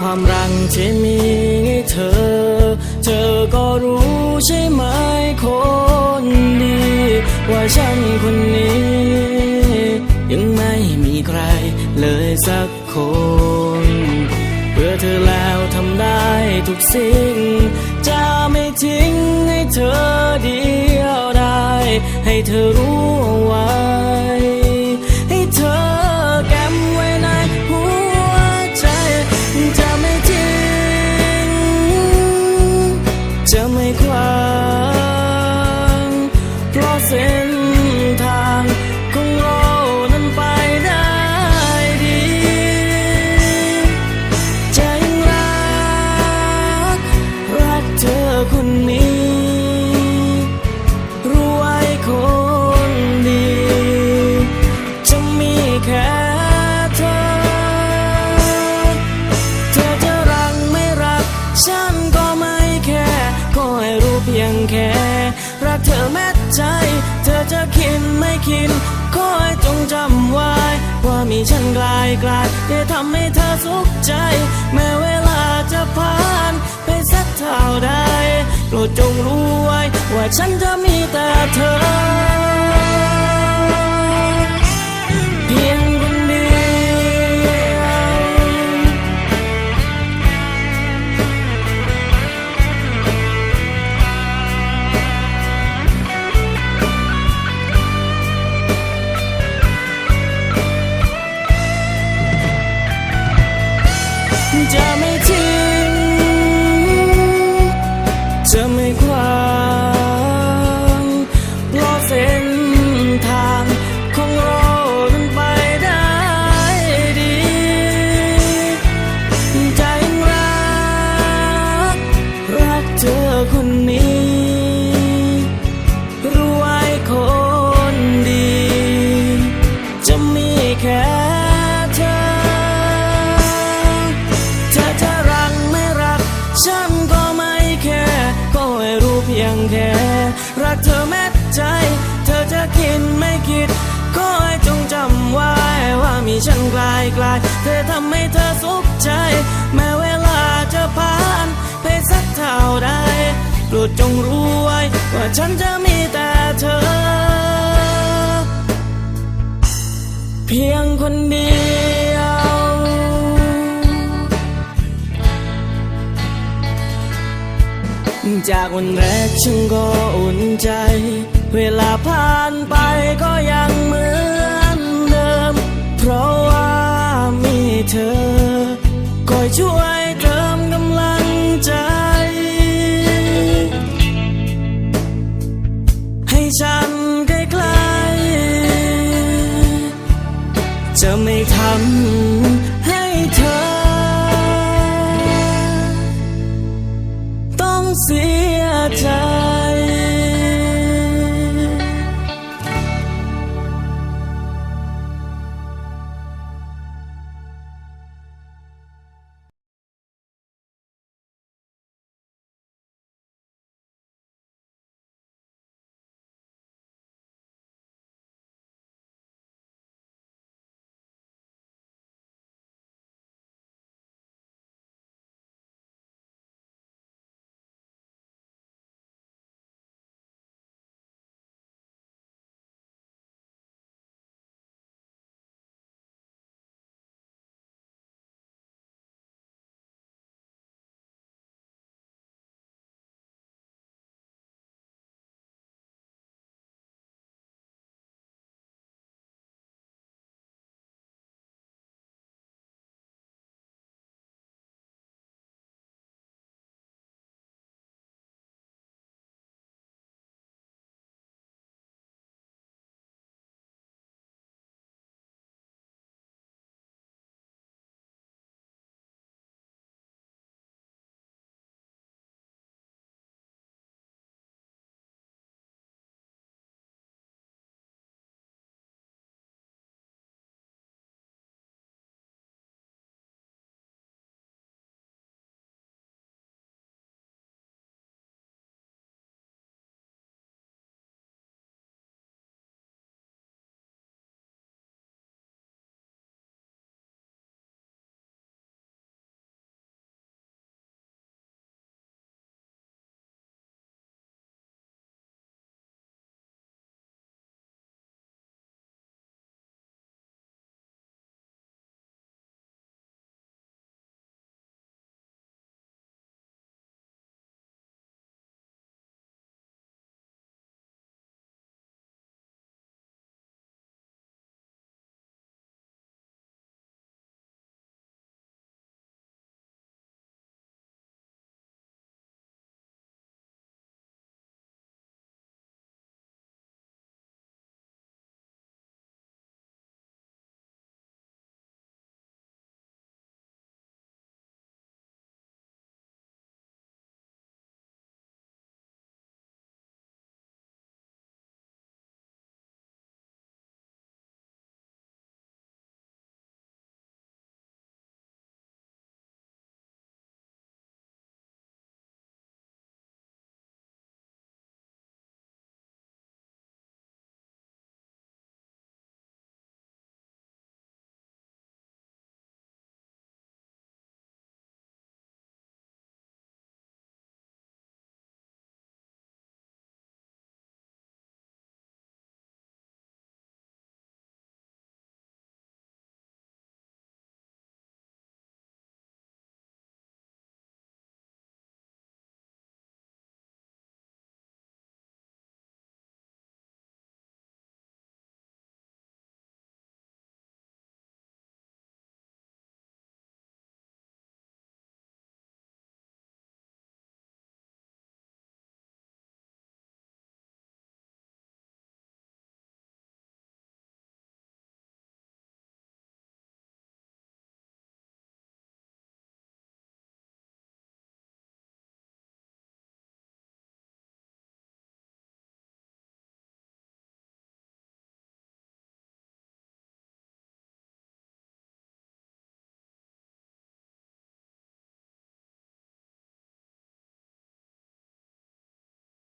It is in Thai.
ความรักที่มีให้เธอ เธอก็รู้ใช่ไหมคนดี ว่าฉันคนนี้ ยังไม่มีใครเลยสักคน เพื่อเธอแล้วทำได้ทุกสิ่ง จะไม่ทิ้งให้เธอเดียวได้ ให้เธอรู้เอาไว้ อแม้ใจ เธอจะคิดไม่คิดขอให้จงจำไว้ ว่ามีฉันกลายกลายจะทำให้เธอสุขใจ แม้เวลาจะผ่านไปสักเท่าใดโปรดจงรู้ไว้ ว่าฉันจะมีแต่เธอ ไฉันกลายกลาย เธอทำให้เธอสุขใจ แม้เวลาจะผ่านไปสักเท่าใดโปรดจงรู้ไว้ว่าฉันจะมีแต่เธอ เพียงคนเดียว จากวันแรกฉันก็อุ่นใจ เวลาผ่านไปก็ยังเหมือน เธอคอยช่วย